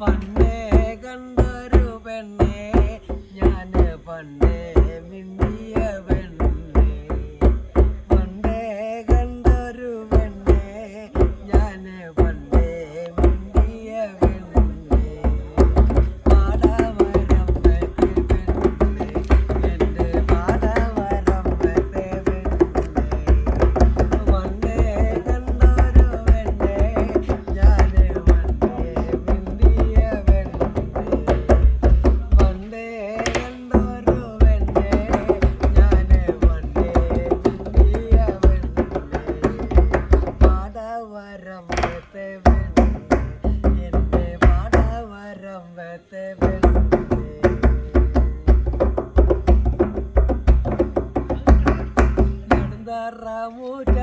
പണ്ടേ കണ്ടൊരു പെണ്ണേ ഞാൻ പണ്ടേ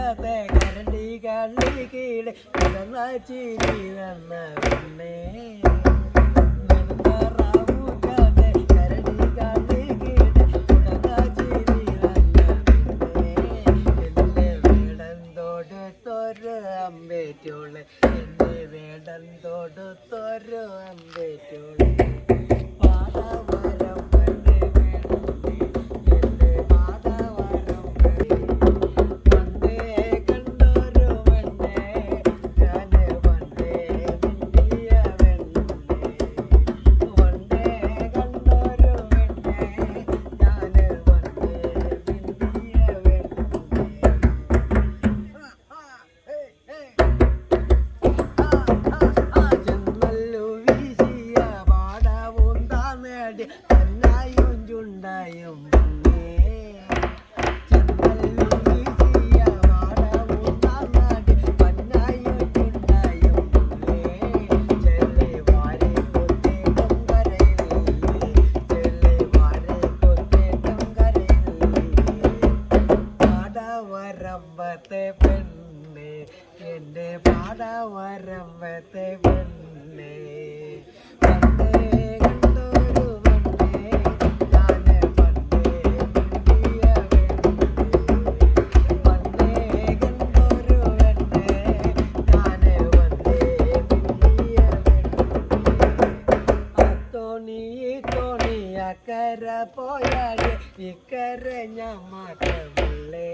കടത്തെ കരണ്ടി കള്ളി കീഴ് കടന്ന ചിരി വന്ന പെണ്ണേ. അമ്പേറ്റോൾ. എന്നെ വേടൻ തൊടുത്തൊരു അമ്പേറ്റോൾ. നെഞ്ചുണ്ടായും വരമ്പത്തെ പെണ്ണ് എന്റെ പാട വരമ്പത്തെ പെണ്ണ് ഇക്കര പോയാൽ ഇക്കര ഞാൻ മാത്രമുള്ളേ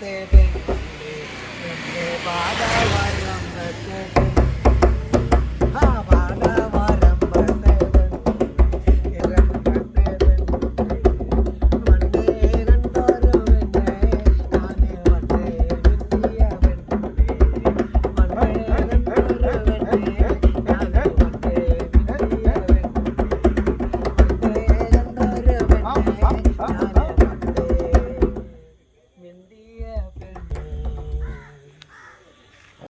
Baby, baby, baby, baby, baby, baby,